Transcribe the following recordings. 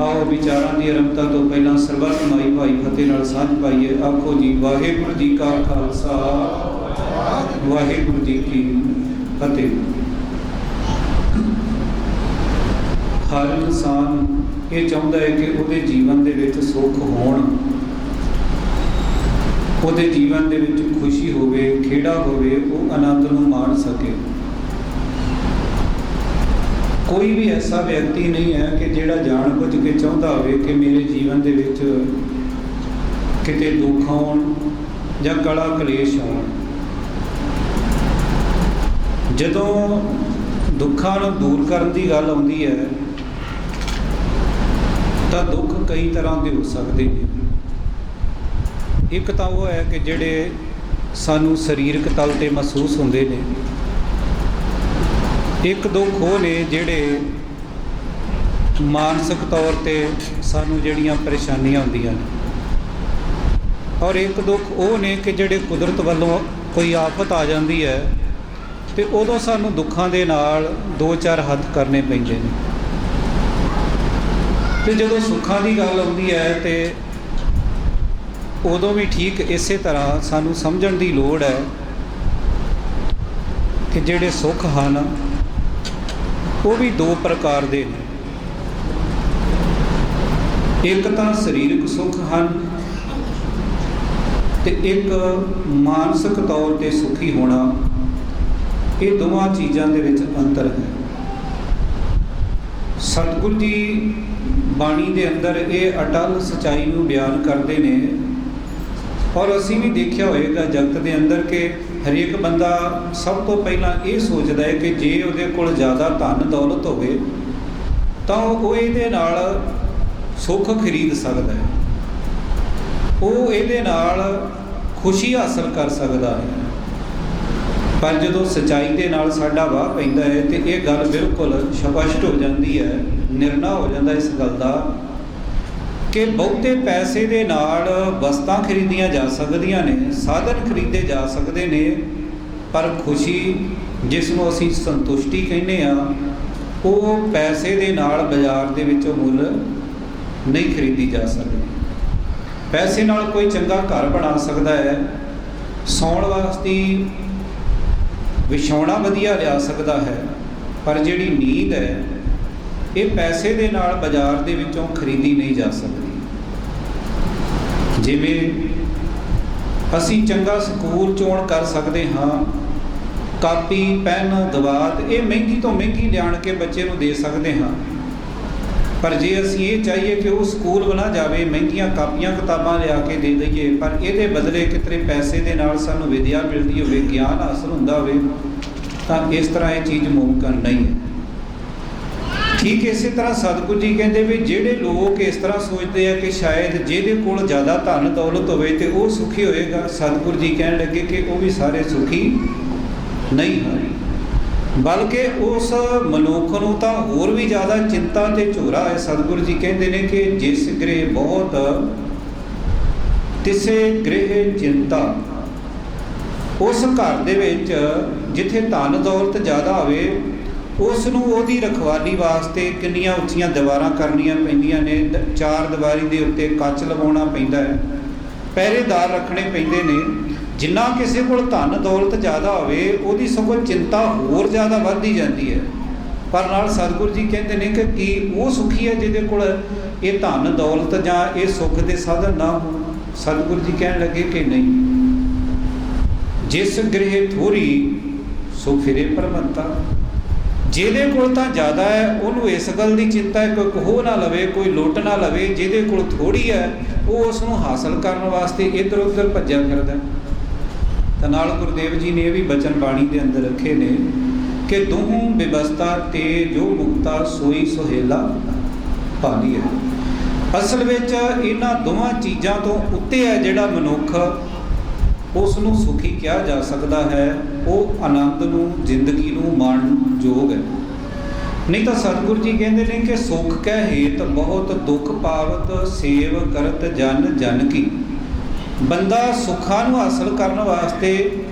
ਆਓ ਵਿਚਾਰਾਂ ਦੀ ਆਰੰਭਤਾ ਤੋਂ ਪਹਿਲਾਂ ਸਰਬੱਤ ਮਾਈ ਭਾਈ ਫਤਿਹ ਨਾਲ ਸਾਂਝ ਪਾਈਏ। ਆਖੋ ਜੀ, ਵਾਹਿਗੁਰੂ ਜੀ ਕਾ ਖਾਲਸਾ। ਵਾਹਿਗੁਰੂ ਜੀ ਕੀ ਫਤਿਹ। ਹਰ ਇਨਸਾਨ ਇਹ ਚਾਹੁੰਦਾ ਹੈ ਕਿ ਉਹਦੇ ਜੀਵਨ ਦੇ ਵਿੱਚ ਸੁੱਖ ਹੋਣ। ਉਹਦੇ ਜੀਵਨ ਦੇ ਵਿੱਚ ਖੁਸ਼ੀ ਹੋਵੇ, ਖੇੜਾ ਹੋਵੇ, ਉਹ ਆਨੰਦ ਨੂੰ ਮਾਣ ਸਕੇ। ਕੋਈ ਵੀ ਐਸਾ ਵਿਅਕਤੀ ਨਹੀਂ ਹੈ ਕਿ ਜਿਹੜਾ ਜਾਣ ਬੁੱਝ ਕੇ ਚਾਹੁੰਦਾ ਹੋਵੇ ਕਿ ਮੇਰੇ ਜੀਵਨ ਦੇ ਵਿੱਚ ਕਿਤੇ ਦੁੱਖ ਆਉਣ ਜਾਂ ਕਲਾ ਕਲੇਸ਼ ਆਉਣ ਜਦੋਂ ਦੁੱਖਾਂ ਨੂੰ ਦੂਰ ਕਰਨ ਦੀ ਗੱਲ ਆਉਂਦੀ ਹੈ, ਤਾਂ ਦੁੱਖ ਕਈ ਤਰ੍ਹਾਂ ਦੇ ਹੋ ਸਕਦੇ ਨੇ। ਇੱਕ ਤਾਂ ਉਹ ਹੈ ਕਿ ਜਿਹੜੇ ਸਾਨੂੰ ਸਰੀਰਕ ਤਲ ਤੇ ਮਹਿਸੂਸ ਹੁੰਦੇ ਨੇ ਇੱਕ ਦੋ ਖੋਹ ਨੇ ਜਿਹੜੇ ਮਾਨਸਿਕ ਤੌਰ ਤੇ ਸਾਨੂੰ ਜਿਹੜੀਆਂ ਪਰੇਸ਼ਾਨੀਆਂ ਹੁੰਦੀਆਂ ਨੇ। ਔਰ ਇੱਕ ਦੁੱਖ ਉਹ ਨੇ ਕਿ ਜਿਹੜੇ ਕੁਦਰਤ ਵੱਲੋਂ ਕੋਈ ਆਫਤ ਆ ਜਾਂਦੀ ਹੈ ਤੇ ਉਦੋਂ ਸਾਨੂੰ ਦੁੱਖਾਂ ਦੇ ਨਾਲ ਦੋ ਚਾਰ ਹੱਥ ਕਰਨੇ ਪੈਂਦੇ ਨੇ। ਤੇ ਜਦੋਂ ਸੁੱਖਾਂ ਦੀ ਗੱਲ ਆਉਂਦੀ ਹੈ ਤੇ ਉਦੋਂ ਵੀ ਠੀਕ ਇਸੇ ਤਰ੍ਹਾਂ ਸਾਨੂੰ ਸਮਝਣ ਦੀ ਲੋੜ ਹੈ ਕਿ ਜਿਹੜੇ ਸੁੱਖ ਹਨ ਉਹ ਵੀ ਦੋ ਪ੍ਰਕਾਰ ਦੇ ਨੇ। ਇੱਕ ਤਾਂ ਸਰੀਰਕ ਸੁੱਖ ਹਨ ਤੇ ਇੱਕ ਮਾਨਸਿਕ ਤੌਰ ਤੇ ਸੁਖੀ ਹੋਣਾ। ਇਹ ਦੋਵਾਂ ਚੀਜ਼ਾਂ ਦੇ ਵਿੱਚ ਅੰਤਰ ਹੈ। ਸਤਿਗੁਰ ਜੀ ਬਾਣੀ ਦੇ ਅੰਦਰ ਇਹ ਅਟਲ ਸਚਾਈ ਨੂੰ ਬਿਆਨ ਕਰਦੇ ਨੇ। ਔਰ ਅਸੀਂ ਵੀ ਦੇਖਿਆ ਹੋਏਗਾ ਜਗਤ ਦੇ ਅੰਦਰ ਕਿ ਹਰੇਕ ਬੰਦਾ ਸਭ ਤੋਂ ਪਹਿਲਾਂ ਇਹ ਸੋਚਦਾ ਹੈ ਕਿ ਜੇ ਉਹਦੇ ਕੋਲ ਜ਼ਿਆਦਾ ਧਨ ਦੌਲਤ ਹੋਵੇ, ਤਾਂ ਉਹ ਇਹਦੇ ਨਾਲ ਸੁੱਖ ਖਰੀਦ ਸਕਦਾ ਹੈ। ਉਹ ਇਹਦੇ ਨਾਲ ਖੁਸ਼ੀ ਹਾਸਲ ਕਰ ਸਕਦਾ ਹੈ। ਪਰ ਜਦੋਂ ਸਚਾਈ ਦੇ ਨਾਲ ਸਾਡਾ ਵਾਹ ਪੈਂਦਾ ਹੈ ਤੇ ਇਹ ਗੱਲ ਬਿਲਕੁਲ ਸਪਸ਼ਟ ਹੋ ਜਾਂਦੀ ਹੈ, ਨਿਰਣਾ ਹੋ ਜਾਂਦਾ ਇਸ ਗੱਲ ਦਾ ਕਿ ਬਹੁਤੇ ਪੈਸੇ ਦੇ ਨਾਲ ਵਸਤਾਂ ਖਰੀਦੀਆਂ ਜਾ ਸਕਦੀਆਂ ਨੇ, ਸਾਧਨ ਖਰੀਦੇ ਜਾ ਸਕਦੇ ਨੇ, ਪਰ ਖੁਸ਼ੀ ਜਿਸ ਨੂੰ ਅਸੀਂ ਸੰਤੁਸ਼ਟੀ ਕਹਿੰਦੇ ਆ ਉਹ ਪੈਸੇ ਦੇ ਨਾਲ ਬਾਜ਼ਾਰ ਦੇ ਵਿੱਚੋਂ ਮੁੱਲ ਨਹੀਂ ਖਰੀਦੀ ਜਾ ਸਕਦੀ। ਪੈਸੇ ਨਾਲ ਕੋਈ ਚੰਗਾ ਘਰ ਬਣਾ ਸਕਦਾ ਹੈ, ਸੌਣ ਵਾਸਤੇ ਵਿਛਾਉਣਾ ਵਧੀਆ ਲਿਆ ਸਕਦਾ ਹੈ, ਪਰ ਜਿਹੜੀ ਨੀਂਦ ਹੈ, ਇਹ ਪੈਸੇ ਦੇ ਨਾਲ ਬਾਜ਼ਾਰ ਦੇ ਵਿੱਚੋਂ ਖਰੀਦੀ ਨਹੀਂ ਜਾ ਸਕਦੀ। ਜਿਵੇਂ ਅਸੀਂ ਚੰਗਾ ਸਕੂਲ ਚੋਣ ਕਰ ਸਕਦੇ ਹਾਂ, ਕਾਪੀ, ਪੈਨ, ਦਵਾਤ, ਇਹ ਮਹਿੰਗੀ ਤੋਂ ਮਹਿੰਗੀ ਲਿਆਣ ਕੇ ਬੱਚੇ ਨੂੰ ਦੇ ਸਕਦੇ ਹਾਂ। ਪਰ ਜੇ ਅਸੀਂ ਇਹ ਚਾਹੀਏ ਕਿ ਉਹ ਸਕੂਲ ਬਣਾ ਜਾਵੇ, ਮਹਿੰਗੀਆਂ ਕਾਪੀਆਂ, ਕਿਤਾਬਾਂ ਲਿਆ ਕੇ ਦੇ ਦਈਏ, ਪਰ ਇਹਦੇ ਬਦਲੇ ਕਿਤਰੇ ਪੈਸੇ ਦੇ ਨਾਲ ਸਾਨੂੰ ਵਿਦਿਆ ਮਿਲਦੀ ਹੋਵੇ, ਗਿਆਨ ਹਾਸਲ ਹੁੰਦਾ ਹੋਵੇ, ਤਾਂ ਇਸ ਤਰ੍ਹਾਂ ਇਹ ਚੀਜ਼ ਮੁਮਕਨ ਨਹੀਂ ਹੈ। ਠੀਕ ਇਸੇ ਤਰ੍ਹਾਂ ਸਤਿਗੁਰੂ ਜੀ ਕਹਿੰਦੇ ਵੀ ਜਿਹੜੇ ਲੋਕ ਇਸ ਤਰ੍ਹਾਂ ਸੋਚਦੇ ਆ ਕਿ ਸ਼ਾਇਦ ਜਿਹਦੇ ਕੋਲ ਜ਼ਿਆਦਾ ਧਨ ਦੌਲਤ ਹੋਵੇ ਤੇ ਉਹ ਸੁਖੀ ਹੋਏਗਾ, ਸਤਿਗੁਰੂ ਜੀ ਕਹਿਣ ਲੱਗੇ ਕਿ ਉਹ ਵੀ ਸਾਰੇ ਸੁਖੀ ਨਹੀਂ ਹਨ ਬਲਕਿ ਉਸ ਮਨੁੱਖ ਨੂੰ ਤਾਂ ਹੋਰ ਵੀ ਜ਼ਿਆਦਾ ਚਿੰਤਾ ਤੇ ਝੋਰਾ ਹੈ। ਸਤਿਗੁਰੂ ਜੀ ਕਹਿੰਦੇ ਨੇ ਕਿ ਜਿਸ ਗ੍ਰਹਿ ਬਹੁਤ ਤਿਸੇ ਗ੍ਰਹਿ ਚਿੰਤਾ, ਉਸ ਘਰ ਦੇ ਵਿੱਚ ਜਿੱਥੇ ਧਨ ਦੌਲਤ ਜ਼ਿਆਦਾ ਹੋਵੇ ਉਸ ਨੂੰ ਉਹਦੀ ਰਖਵਾਲੀ ਵਾਸਤੇ ਕਿੰਨੀਆਂ ਉੱਚੀਆਂ ਦੀਵਾਰਾਂ ਕਰਨੀਆਂ ਪੈਂਦੀਆਂ ਨੇ, ਦ- ਚਾਰ ਦੀਵਾਰੀ ਦੇ ਉੱਤੇ ਕੱਚ ਲਵਾਉਣਾ ਪੈਂਦਾ ਹੈ। ਪਹਿਰੇਦਾਰ ਰੱਖਣੇ ਪੈਂਦੇ ਨੇ। ਜਿੰਨਾ ਕਿਸੇ ਕੋਲ ਧਨ ਦੌਲਤ ਜ਼ਿਆਦਾ ਹੋਵੇ, ਉਹਦੀ ਸਗੋਂ ਚਿੰਤਾ ਹੋਰ ਜ਼ਿਆਦਾ ਵੱਧਦੀ ਜਾਂਦੀ ਹੈ। ਪਰ ਨਾਲ ਸਤਿਗੁਰੂ ਜੀ ਕਹਿੰਦੇ ਨੇ ਕਿ ਕੀ ਉਹ ਸੁਖੀ ਹੈ ਜਿਹਦੇ ਕੋਲ ਇਹ ਧਨ ਦੌਲਤ ਜਾਂ ਇਹ ਸੁੱਖ ਦੇ ਸਾਧਨ ਨਾ ਹੋਣ? ਸਤਿਗੁਰੂ ਜੀ ਕਹਿਣ ਲੱਗੇ ਕਿ ਨਹੀਂ। ਜਿਸ ਗ੍ਰਹਿ ਥੋੜੀ ਸੋ ਫਿਰੇ ਪਰਮੰਤਾ। ਜਿਹਦੇ ਕੋਲ ਤਾਂ ਜ਼ਿਆਦਾ ਹੈ, ਉਹਨੂੰ ਇਸ ਗੱਲ ਦੀ ਚਿੰਤਾ ਹੈ ਕੋਈ ਕੋਹ ਨਾ ਲਵੇ, ਕੋਈ ਲੁੱਟ ਨਾ ਲਵੇ, ਜਿਹਦੇ ਕੋਲ ਥੋੜੀ ਹੈ, ਉਹ ਉਸ ਨੂੰ ਹਾਸਲ ਕਰਨ ਵਾਸਤੇ ਇੱਧਰ ਉੱਧਰ ਭੱਜਿਆ ਫਿਰਦਾ ਹੈ। ਤਾਂ ਨਾਲ ਗੁਰਦੇਵ ਜੀ ਨੇ ਇਹ ਵੀ ਬਚਨ ਬਾਣੀ ਦੇ ਅੰਦਰ ਰੱਖੇ ਨੇ ਕਿ ਦੂਹੂ ਬਿਵਸਤਾ ਤੇ ਜੋ ਮੁਕਤਾ ਸੋਈ ਸੁਹੇਲਾ ਭਾਲੀ ਹੈ ਅਸਲ ਵਿੱਚ ਇਹਨਾਂ ਦੋਵਾਂ ਚੀਜ਼ਾਂ ਤੋਂ ਉੱਤੇ ਹੈ ਜਿਹੜਾ ਮਨੁੱਖ ਉਸ ਨੂੰ ਸੁਖੀ ਕਿਹਾ ਜਾ ਸਕਦਾ ਹੈ। ਉਹ ਆਨੰਦ ਨੂੰ, ਜ਼ਿੰਦਗੀ ਨੂੰ ਮਾਣਨ ਯੋਗ ਹੈ। ਨਹੀਂ ਤਾਂ ਸਤਿਗੁਰੂ ਜੀ ਕਹਿੰਦੇ ਨੇ ਕਿ ਸੁਖ ਕੈ ਹੇਤ, ਬਹੁਤ ਦੁੱਖ ਪਾਵਤ, ਸੇਵ ਕਰਤ ਜਨ ਜਨ ਕੀ। ਬੰਦਾ ਸੁੱਖਾਂ ਨੂੰ ਹਾਸਲ ਕਰਨ ਵਾਸਤੇ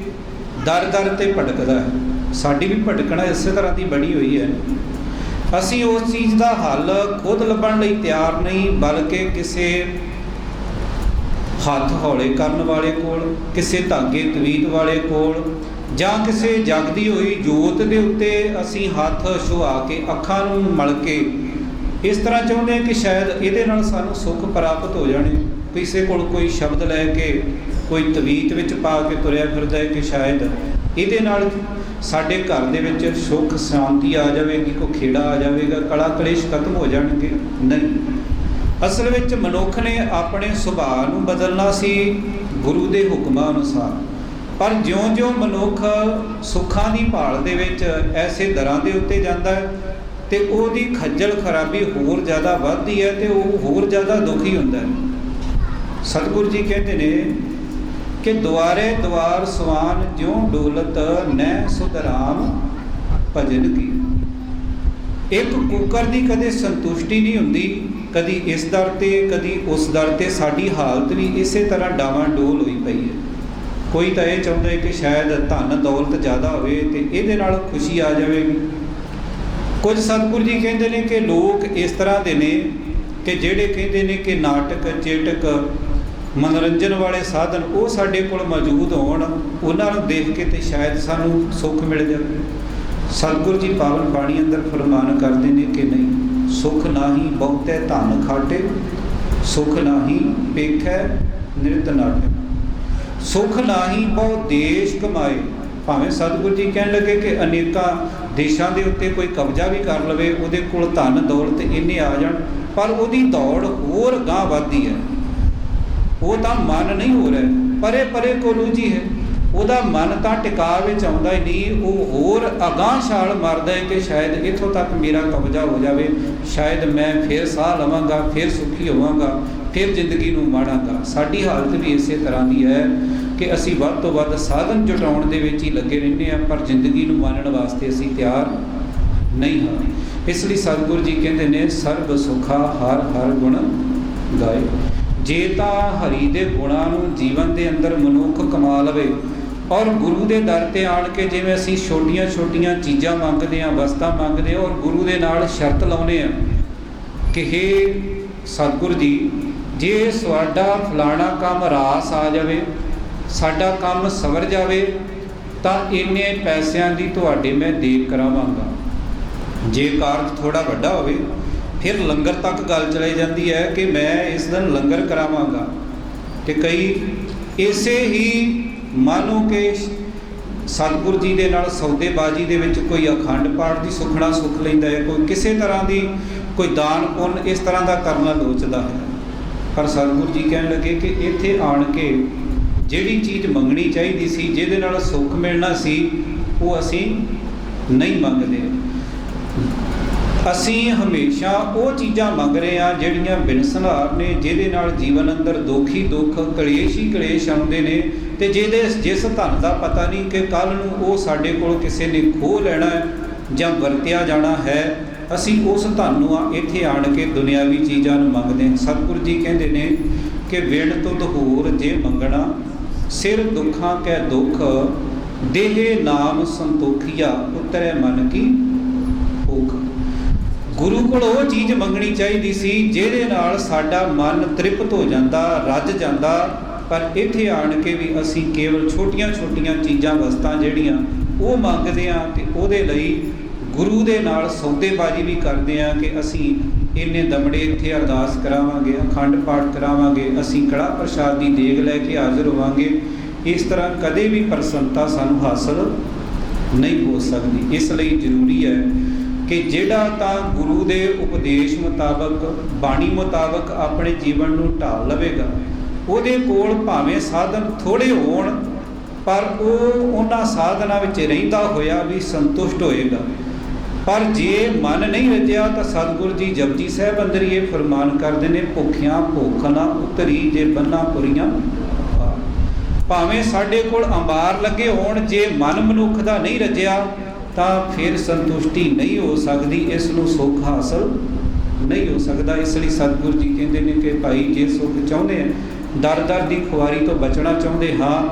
ਦਰ ਦਰ ਤੇ ਭਟਕਦਾ ਹੈ। ਸਾਡੀ ਵੀ ਭਟਕਣਾ ਇਸੇ ਤਰ੍ਹਾਂ ਦੀ ਬਣੀ ਹੋਈ ਹੈ। ਅਸੀਂ ਉਸ ਚੀਜ਼ ਦਾ ਹੱਲ ਖੁਦ ਲੱਭਣ ਲਈ ਤਿਆਰ ਨਹੀਂ, ਬਲਕਿ ਕਿਸੇ ਹੱਥ ਹੌਲੇ ਕਰਨ ਵਾਲੇ ਕੋਲ, ਕਿਸੇ ਧਾਗੇ ਤਵੀਤ ਵਾਲੇ ਕੋਲ, ਜਾਂ ਕਿਸੇ ਜਗਦੀ ਹੋਈ ਜੋਤ ਦੇ ਉੱਤੇ ਅਸੀਂ ਹੱਥ ਛੁਆ ਕੇ ਅੱਖਾਂ ਨੂੰ ਮਲ ਕੇ, ਇਸ ਤਰ੍ਹਾਂ ਚਾਹੁੰਦੇ ਹਾਂ ਕਿ ਸ਼ਾਇਦ ਇਹਦੇ ਨਾਲ ਸਾਨੂੰ ਸੁੱਖ ਪ੍ਰਾਪਤ ਹੋ ਜਾਣੇ। ਕਿਸੇ ਕੋਲ ਕੋਈ ਸ਼ਬਦ ਲੈ ਕੇ, ਕੋਈ ਤਵੀਤ ਵਿੱਚ ਪਾ ਕੇ ਤੁਰਿਆ ਫਿਰਦਾ ਹੈ ਕਿ ਸ਼ਾਇਦ ਇਹਦੇ ਨਾਲ ਸਾਡੇ ਘਰ ਦੇ ਵਿੱਚ ਸੁੱਖ, ਸ਼ਾਂਤੀ ਆ ਜਾਵੇਗੀ, ਕੋਈ ਖੇੜਾ ਆ ਜਾਵੇਗਾ, ਕਲਾ ਕਲੇਸ਼ ਖਤਮ ਹੋ ਜਾਣਗੇ। ਨਹੀਂ। ਅਸਲ ਵਿੱਚ ਮਨੁੱਖ ਨੇ ਆਪਣੇ ਸੁਭਾਅ ਨੂੰ ਬਦਲਣਾ ਸੀ ਗੁਰੂ ਦੇ ਹੁਕਮਾਂ ਅਨੁਸਾਰ। ਪਰ ਜਿਉਂ-ਜਿਉਂ ਮਨੁੱਖ ਸੁੱਖਾਂ ਦੀ ਭਾਲ ਦੇ ਵਿੱਚ ਐਸੇ ਦਰਾਂ ਦੇ ਉੱਤੇ ਜਾਂਦਾ ਹੈ, ਤੇ ਉਹਦੀ ਖੱਜਲ ਖਰਾਬੀ ਹੋਰ ਜ਼ਿਆਦਾ ਵੱਧਦੀ ਹੈ ਤੇ ਉਹ ਹੋਰ ਜ਼ਿਆਦਾ ਦੁਖੀ ਹੁੰਦਾ ਹੈ। ਸਤਿਗੁਰੂ ਜੀ ਕਹਿੰਦੇ ਨੇ ਕਿ ਦੁਆਰੇ ਦੁਆਰ ਸਵਾਨ ਜਿਉ ਡੋਲਤ ਨੈ ਸੁਧਰਾਮ ਭਜਨ ਕੀ। ਇੱਕ ਕੁੱਕਰ ਦੀ ਕਦੇ ਸੰਤੁਸ਼ਟੀ ਨਹੀਂ ਹੁੰਦੀ ਕਦੀ ਇਸ ਦਰ ਤੇ, ਕਦੀ ਉਸ ਦਰ ਤੇ ਸਾਡੀ ਹਾਲਤ ਵੀ ਇਸੇ ਤਰ੍ਹਾਂ ਡਾਵਾਂ ਡੋਲ ਹੋਈ ਪਈ ਹੈ। ਕੋਈ ਤਾਂ ਇਹ ਚਾਹੁੰਦਾ ਹੈ ਕਿ ਸ਼ਾਇਦ ਧਨ ਦੌਲਤ ਜ਼ਿਆਦਾ ਹੋਵੇ ਤੇ ਇਹਦੇ ਨਾਲ ਖੁਸ਼ੀ ਆ ਜਾਵੇਗੀ। ਕੁਝ ਸਤਿਗੁਰੂ ਜੀ ਕਹਿੰਦੇ ਨੇ ਕਿ ਲੋਕ ਇਸ ਤਰ੍ਹਾਂ ਦੇ ਨੇ ਕਿ ਜਿਹੜੇ ਕਹਿੰਦੇ ਨੇ ਕਿ ਨਾਟਕ ਚੇਟਕ ਮਨੋਰੰਜਨ ਵਾਲੇ ਸਾਧਨ ਉਹ ਸਾਡੇ ਕੋਲ ਮੌਜੂਦ ਹੋਣ, ਉਹਨਾਂ ਨੂੰ ਦੇਖ ਕੇ ਤੇ ਸ਼ਾਇਦ ਸਾਨੂੰ ਸੁੱਖ ਮਿਲ ਜਾਵੇ। ਸਤਿਗੁਰੂ ਜੀ ਪਾਵਨ ਬਾਣੀ ਅੰਦਰ ਫਰਮਾਨ ਕਰਦੇ ਨੇ ਕਿ ਨਹੀਂ। ਸੁਖ ਨਾਹੀ ਬਹੁਤੇ ਧਨ ਖਾਟੇ, ਸੁਖ ਨਾਹੀ ਪੇਖੈ ਨਿਰਤ ਨਾਟੇ। ਸੁਖ ਨਾਹੀ ਬਹੁ ਦੇਸ਼ ਕਮਾਏ। ਭਾਵੇਂ ਸਤਿਗੁਰੂ ਜੀ ਕਹਿਣ ਲੱਗੇ ਕਿ ਅਨੇਕਾਂ ਦੇਸ਼ਾਂ ਦੇ ਉੱਤੇ ਕੋਈ ਕਬਜ਼ਾ ਵੀ ਕਰ ਲਵੇ, ਉਹਦੇ ਕੋਲ ਧਨ, ਦੌਲਤ ਇੰਨੇ ਆ ਜਾਣ, ਪਰ ਉਹਦੀ ਦੌੜ ਹੋਰ ਗਾਂ ਵੱਧਦੀ ਹੈ। ਉਹ ਤਾਂ ਮਨ ਨਹੀਂ ਹੋ ਰਿਹਾ। ਪਰੇ ਪਰੇ ਕੋਲੂ ਜੀ ਹੈ। ਉਹਦਾ ਮਨ ਤਾਂ ਟਿਕਾ ਵਿੱਚ ਆਉਂਦਾ ਹੀ ਨਹੀਂ, ਉਹ ਹੋਰ ਅਗਾਹ ਛਾਲ ਮਾਰਦਾ ਹੈ ਕਿ ਸ਼ਾਇਦ ਇੱਥੋਂ ਤੱਕ ਮੇਰਾ ਕਬਜ਼ਾ ਹੋ ਜਾਵੇ। ਸ਼ਾਇਦ ਮੈਂ ਫਿਰ ਸਾਹ ਲਵਾਂਗਾ, ਫਿਰ ਸੁਖੀ ਹੋਵਾਂਗਾ, ਫਿਰ ਜ਼ਿੰਦਗੀ ਨੂੰ ਮਾਣਾਂਗਾ। ਸਾਡੀ ਹਾਲਤ ਵੀ ਇਸੇ ਤਰ੍ਹਾਂ ਦੀ ਹੈ ਕਿ ਅਸੀਂ ਵੱਧ ਤੋਂ ਵੱਧ ਸਾਧਨ ਜੁਟਾਉਣ ਦੇ ਵਿੱਚ ਹੀ ਲੱਗੇ ਰਹਿੰਦੇ ਹਾਂ, ਪਰ ਜ਼ਿੰਦਗੀ ਨੂੰ ਮਾਣਨ ਵਾਸਤੇ ਅਸੀਂ ਤਿਆਰ ਨਹੀਂ ਹਾਂ। ਇਸ ਲਈ ਸਤਿਗੁਰੂ ਜੀ ਕਹਿੰਦੇ ਨੇ, ਸਰਬ ਸੁਖਾ ਹਰ ਹਰ ਗੁਣ ਗਾਏ। ਜੇ ਤਾਂ ਹਰੀ ਦੇ ਗੁਣਾਂ ਨੂੰ ਜੀਵਨ ਦੇ ਅੰਦਰ ਮਨੁੱਖ ਕਮਾ ਲਵੇ ਔਰ ਗੁਰੂ ਦੇ ਦਰ ਤੇ ਆਣ ਕੇ ਜਿਵੇਂ ਅਸੀਂ ਛੋਟੀਆਂ-ਛੋਟੀਆਂ ਚੀਜ਼ਾਂ ਮੰਗਦੇ ਹਾਂ, ਵਸਤਾਂ ਮੰਗਦੇ ਹਾਂ ਔਰ ਗੁਰੂ ਦੇ ਨਾਲ ਸ਼ਰਤ ਲਾਉਨੇ ਆ ਕਿ हे ਸਤਿਗੁਰ ਜੀ, ਜੇ ਤੁਹਾਡਾ ਫਲਾਣਾ ਕੰਮ ਰਾਸ ਆ ਜਾਵੇ, ਸਾਡਾ ਕੰਮ ਸਵਰ ਜਾਵੇ, ਤਾਂ ਇੰਨੇ ਪੈਸਿਆਂ ਦੀ ਤੁਹਾਡੇ ਮੈਂ ਦੇਵ ਕਰਾਵਾਂਗਾ। ਜੇ ਕਾਰਜ ਥੋੜਾ ਵੱਡਾ ਹੋਵੇ, ਫਿਰ ਲੰਗਰ ਤੱਕ ਗੱਲ ਚਲੇ ਜਾਂਦੀ ਹੈ ਕਿ ਮੈਂ ਇਸ ਦਿਨ ਲੰਗਰ ਕਰਾਵਾਂਗਾ। ਤੇ ਕਈ ਇਸੇ ਹੀ ਮਾਨੋ ਕਿ ਸਤਿਗੁਰੂ ਜੀ ਦੇ ਨਾਲ ਸੌਦੇਬਾਜ਼ੀ ਦੇ ਵਿੱਚ ਕੋਈ ਅਖੰਡ ਪਾਠ ਦੀ ਸੁਖਣਾ ਸੁਖ ਲੈਂਦਾ ਹੈ, ਕੋਈ ਕਿਸੇ ਤਰ੍ਹਾਂ ਦੀ ਕੋਈ ਦਾਨ ਪੁੰਨ ਇਸ ਤਰ੍ਹਾਂ ਦਾ ਕਰਨਾ ਲੋਚਦਾ ਹੈ। ਪਰ ਸਤਿਗੁਰੂ ਜੀ ਕਹਿਣ ਲੱਗੇ ਕਿ ਇੱਥੇ ਆਣ ਕੇ ਜਿਹੜੀ ਚੀਜ਼ ਮੰਗਣੀ ਚਾਹੀਦੀ ਸੀ, ਜਿਹਦੇ ਨਾਲ ਸੁੱਖ ਮਿਲਣਾ ਸੀ, ਉਹ ਅਸੀਂ ਨਹੀਂ ਮੰਗਦੇ। ਅਸੀਂ ਹਮੇਸ਼ਾ ਉਹ ਚੀਜ਼ਾਂ ਮੰਗ ਰਹੇ ਹਾਂ ਜਿਹੜੀਆਂ ਬਿਨਸਨਾਰ ਨੇ, ਜਿਹਦੇ ਨਾਲ ਜੀਵਨ ਅੰਦਰ ਦੁਖੀ ਦੁੱਖ, ਕਲੇਸ਼ ਹੀ ਕਲੇਸ਼ ਆਉਂਦੇ ਨੇ ਤੇ ਜਿਹਦੇ ਜਿਸ ਧਨ ਦਾ ਪਤਾ ਨਹੀਂ ਕਿ ਕੱਲ ਨੂੰ ਉਹ ਸਾਡੇ ਕੋਲ ਕਿਸੇ ਨੇ ਖੋਹ ਲੈਣਾ ਜਾਂ ਵਰਤਿਆ ਜਾਣਾ ਹੈ, ਅਸੀਂ ਉਸ ਧਨ ਨੂੰ ਇੱਥੇ ਆਣ ਕੇ ਦੁਨਿਆਵੀ ਚੀਜ਼ਾਂ ਨੂੰ ਮੰਗਦੇ ਹਾਂ। ਸਤਿਗੁਰੂ ਜੀ ਕਹਿੰਦੇ ਨੇ ਕਿ ਵਿਣ ਤੁਧ ਹੋਰ ਜੇ ਮੰਗਣਾ, ਸਿਰ ਦੁੱਖਾਂ ਕੈ ਦੁੱਖ, ਦੇਹ ਨਾਮ ਸੰਤੋਖੀਆ, ਉਤਰੇ ਮਨ ਕੀ ਕੋਲ ਉਹ ਚੀਜ਼ ਮੰਗਣੀ ਚਾਹੀਦੀ ਸੀ, ਜਿਹਦੇ ਨਾਲ ਸਾਡਾ ਮਨ ਤ੍ਰਿਪਤ ਹੋ ਜਾਂਦਾ, ਰੱਜ ਜਾਂਦਾ। ਪਰ ਇੱਥੇ ਆਣ ਕੇ ਵੀ ਅਸੀਂ ਕੇਵਲ ਛੋਟੀਆਂ-ਛੋਟੀਆਂ ਚੀਜ਼ਾਂ, ਵਸਤਾਂ ਜਿਹੜੀਆਂ ਉਹ ਮੰਗਦੇ ਆ ਤੇ ਉਹਦੇ ਲਈ ਗੁਰੂ ਦੇ ਨਾਲ ਸੌਦੇਬਾਜ਼ੀ ਵੀ ਕਰਦੇ ਆ ਕਿ ਅਸੀਂ ਇੰਨੇ ਦਮੜੇ ਇੱਥੇ ਅਰਦਾਸ ਕਰਾਵਾਂਗੇ, ਅਖੰਡ ਪਾਠ ਕਰਾਵਾਂਗੇ, ਅਸੀਂ ਕੜਾ ਪ੍ਰਸ਼ਾਦ ਦੀ ਦੇਗ ਲੈ ਕੇ ਹਾਜ਼ਰ ਹੋਵਾਂਗੇ। ਇਸ ਤਰ੍ਹਾਂ ਕਦੇ ਵੀ ਪ੍ਰਸੰਨਤਾ ਸਾਨੂੰ ਹਾਸਲ ਨਹੀਂ ਹੋ ਸਕਦੀ। ਇਸ ਲਈ ਜ਼ਰੂਰੀ ਹੈ ਕਿ ਜਿਹੜਾ ਤਾਂ ਗੁਰੂ ਦੇ ਉਪਦੇਸ਼ ਮੁਤਾਬਕ, ਬਾਣੀ ਮੁਤਾਬਕ ਆਪਣੇ ਜੀਵਨ ਨੂੰ ਢਾਲ ਲਵੇਗਾ, ਉਹਦੇ ਕੋਲ ਭਾਵੇਂ ਸਾਧਨ ਥੋੜੇ ਹੋਣ, ਪਰ ਉਹ ਉਹਨਾਂ ਸਾਧਨਾਂ ਵਿੱਚ ਰਹਿੰਦਾ ਹੋਇਆ ਵੀ ਸੰਤੁਸ਼ਟ ਹੋਏਗਾ। ਪਰ ਜੇ ਮਨ ਨਹੀਂ ਰਜਿਆ ਤਾਂ ਸਤਿਗੁਰੂ ਜੀ ਜਪਜੀ ਸਾਹਿਬ ਅੰਦਰ ਇਹ ਫਰਮਾਨ ਕਰਦੇ ਨੇ, ਭੁੱਖਿਆਂ ਭੁੱਖ ਨਾ ਉਤਰੀ ਜੇ ਬੰਨਾ ਪੁਰੀਆਂ ਭਾਵੇਂ ਸਾਡੇ ਕੋਲ ਅੰਬਾਰ ਲੱਗੇ ਹੋਣ, ਜੇ ਮਨ ਮਨੁੱਖ ਦਾ ਨਹੀਂ ਰਜਿਆ ਤਾਂ ਫਿਰ ਸੰਤੁਸ਼ਟੀ ਨਹੀਂ ਹੋ ਸਕਦੀ, ਇਸ ਨੂੰ ਸੁੱਖ ਹਾਸਲ ਨਹੀਂ ਹੋ ਸਕਦਾ। ਇਸ ਲਈ ਸਤਿਗੁਰੂ ਜੀ ਕਹਿੰਦੇ ਨੇ ਕਿ ਭਾਈ ਜੇ ਸੁੱਖ ਚਾਹੁੰਦੇ ਆ, ਦਰ ਦਰ ਦੀ ਖੁਆਰੀ ਤੋਂ ਬਚਣਾ ਚਾਹੁੰਦੇ ਹਾਂ,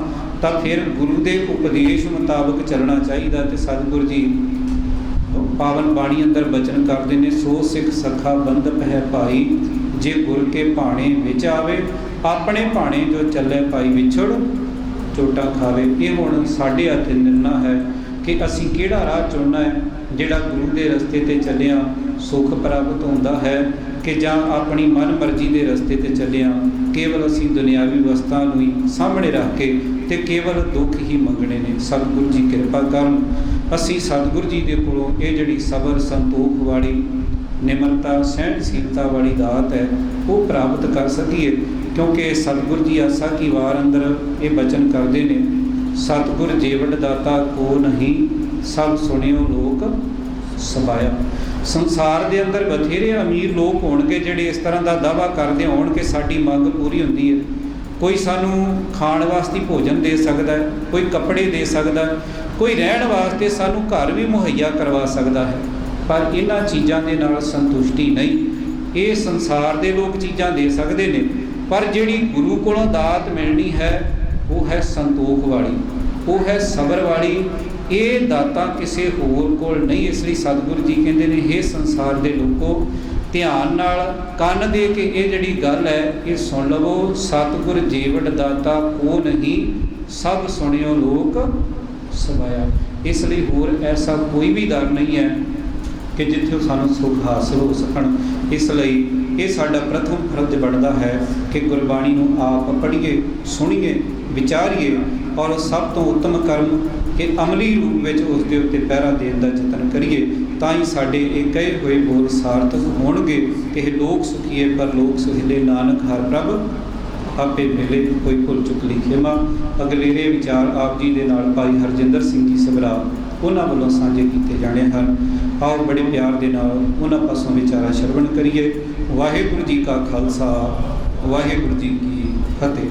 ਤਾਂ ਫਿਰ ਗੁਰੂ ਦੇ ਉਪਦੇਸ਼ ਮੁਤਾਬਕ ਚੱਲਣਾ ਚਾਹੀਦਾ ਤੇ ਸਤਿਗੁਰੂ ਜੀ ਪਾਵਨ ਬਾਣੀ ਅੰਦਰ ਬਚਨ ਕਰਦੇ ਨੇ, ਸੋ ਸਿੱਖ ਸਖਾ ਬੰਧਪ ਹੈ ਭਾਈ, ਜੇ ਗੁਰ ਕੇ ਭਾਣੇ ਵਿੱਚ ਆਵੇ, ਆਪਣੇ ਭਾਣੇ ਜੋ ਚੱਲੇ ਭਾਈ ਵਿਛੜ, ਚੋਟਾਂ ਖਾਵੇ, ਇਹ ਹੁਣ ਸਾਡੇ ਹੱਥ ਨਿਰਣਾ ਹੈ। ਕਿ ਅਸੀਂ ਕਿਹੜਾ ਰਾਹ ਚੁਣਨਾ ਹੈ ਜਿਹੜਾ ਗੁਰੂ ਦੇ ਰਸਤੇ ਤੇ ਚੱਲਿਆ, ਸੁਖ ਪ੍ਰਾਪਤ ਹੁੰਦਾ ਹੈ ਕਿ ਜਾਂ ਆਪਣੀ ਮਨ ਮਰਜ਼ੀ ਦੇ ਰਸਤੇ ਤੇ ਚੱਲਿਆ, ਕੇਵਲ ਅਸੀਂ ਦੁਨਿਆਵੀ ਵਸਤਾਂ ਨੂੰ ਹੀ ਸਾਹਮਣੇ ਰੱਖ ਕੇ ਤੇ ਕੇਵਲ ਦੁੱਖ ਹੀ ਮੰਗਣੇ ਨੇ। ਸਤਿਗੁਰੂ ਜੀ ਕਿਰਪਾ ਕਰਨ। ਅਸੀਂ ਸਤਿਗੁਰੂ ਜੀ ਦੇ ਕੋਲੋਂ ਇਹ ਜਿਹੜੀ ਸਬਰ ਸੰਤੋਖ ਵਾਲੀ, ਨਿਮਰਤਾ, ਸਹਿਣਸ਼ੀਲਤਾ ਵਾਲੀ ਦਾਤ ਹੈ, ਉਹ ਪ੍ਰਾਪਤ ਕਰ ਸਕੀਏ, ਕਿਉਂਕਿ ਸਤਿਗੁਰੂ ਜੀ ਆਸਾ ਕੀ ਵਾਰ ਅੰਦਰ ਇਹ ਬਚਨ ਕਰਦੇ ਨੇ ਸਤਿਗੁਰ ਜੀਵਨ ਦਾਤਾ ਕੋ ਨਹੀਂ ਸਭ ਸੁਣਿਓ ਲੋਕ ਸਬਾਇਆ ਸੰਸਾਰ ਦੇ ਅੰਦਰ ਬਥੇਰੇ ਅਮੀਰ ਲੋਕ ਹੋਣਗੇ ਜਿਹੜੇ ਇਸ ਤਰ੍ਹਾਂ ਦਾ ਦਾਵਾ ਕਰਦੇ ਹੋਣ ਕਿ ਸਾਡੀ ਮੰਗ ਪੂਰੀ ਹੁੰਦੀ ਹੈ। ਕੋਈ ਸਾਨੂੰ ਖਾਣ ਵਾਸਤੇ ਭੋਜਨ ਦੇ ਸਕਦਾ ਹੈ, ਕੋਈ ਕੱਪੜੇ ਦੇ ਸਕਦਾ ਹੈ, ਕੋਈ ਰਹਿਣ ਵਾਸਤੇ ਸਾਨੂੰ ਘਰ ਵੀ ਮੁਹੱਈਆ ਕਰਵਾ ਸਕਦਾ ਹੈ। ਪਰ ਇਹਨਾਂ ਚੀਜ਼ਾਂ ਦੇ ਨਾਲ ਸੰਤੁਸ਼ਟੀ ਨਹੀਂ। ਇਹ ਸੰਸਾਰ ਦੇ ਲੋਕ ਚੀਜ਼ਾਂ ਦੇ ਸਕਦੇ ਨੇ, ਪਰ ਜਿਹੜੀ ਗੁਰੂ ਕੋਲੋਂ ਦਾਤ ਮਿਲਣੀ ਹੈ ਉਹ ਹੈ ਸੰਤੋਖ ਵਾਲੀ ਉਹ ਹੈ ਸਬਰ ਵਾਲੀ ਇਹ ਦਾਤਾ ਕਿਸੇ ਹੋਰ ਕੋਲ ਨਹੀਂ, ਇਸ ਲਈ ਸਤਿਗੁਰੂ ਜੀ ਕਹਿੰਦੇ ਨੇ ਇਹ ਸੰਸਾਰ ਦੇ ਲੋਕੋ, ਧਿਆਨ ਨਾਲ ਕੰਨ ਦੇ ਕੇ ਇਹ ਜਿਹੜੀ ਗੱਲ ਹੈ, ਇਹ ਸੁਣ ਲਵੋ, ਸਤਿਗੁਰ ਜੀਵਨ ਦਾਤਾ ਕੋ ਨਹੀਂ, ਸਭ ਸੁਣਿਓ ਲੋਕ ਸਮਾਇਆ। ਇਸ ਲਈ ਹੋਰ ਐਸਾ ਕੋਈ ਵੀ ਦਰ ਨਹੀਂ ਹੈ ਕਿ ਜਿੱਥੇ ਸਾਨੂੰ ਸੁਖ ਹਾਸਲ ਹੋ ਸਕਣ। ਇਸ ਲਈ ਇਹ ਸਾਡਾ ਪ੍ਰਥਮ ਫਰਜ਼ ਬਣਦਾ ਹੈ ਕਿ ਗੁਰਬਾਣੀ ਨੂੰ ਆਪ ਪੜ੍ਹੀਏ, ਸੁਣੀਏ ਵਿਚਾਰੀਏ ਔਰ ਸਭ ਤੋਂ ਉੱਤਮ ਕਰਮ ਕਿ ਅਮਲੀ ਰੂਪ ਵਿੱਚ ਉਸ ਦੇ ਉੱਤੇ ਪਹਿਰਾ ਦੇਣ ਦਾ ਯਤਨ ਕਰੀਏ, ਤਾਂ ਹੀ ਸਾਡੇ ਇਹ ਕਹੇ ਹੋਏ ਬੋਲ ਸਾਰਥਕ ਹੋਣਗੇ ਕਿ ਇਹ ਲੋਕ ਸੁਖੀਏ ਪਰ ਲੋਕ ਸੁਹਿਲੇ ਨਾਨਕ ਹਰ ਪ੍ਰਭ ਆਪੇ ਮਿਲੇ, ਕੋਈ ਭੁੱਲ ਚੁੱਕ ਲਿਖੇ ਖਿਮਾ। ਅਗਲੇਰੇ ਵਿਚਾਰ ਆਪ ਜੀ ਦੇ ਨਾਲ ਭਾਈ ਹਰਜਿੰਦਰ ਸਿੰਘ ਜੀ ਸਭਰਾ, ਉਹਨਾਂ ਵੱਲੋਂ ਸਾਂਝੇ ਕੀਤੇ ਜਾਣੇ ਹਨ। ਆਓ ਬੜੇ ਪਿਆਰ ਦੇ ਨਾਲ ਉਹਨਾਂ ਪਾਸੋਂ ਵਿਚਾਰਾ ਸ਼ਰਵਣ ਕਰੀਏ। ਵਾਹਿਗੁਰੂ ਜੀ ਕਾ ਖਾਲਸਾ, ਵਾਹਿਗੁਰੂ ਜੀ ਕੀ ਫਤਿਹ।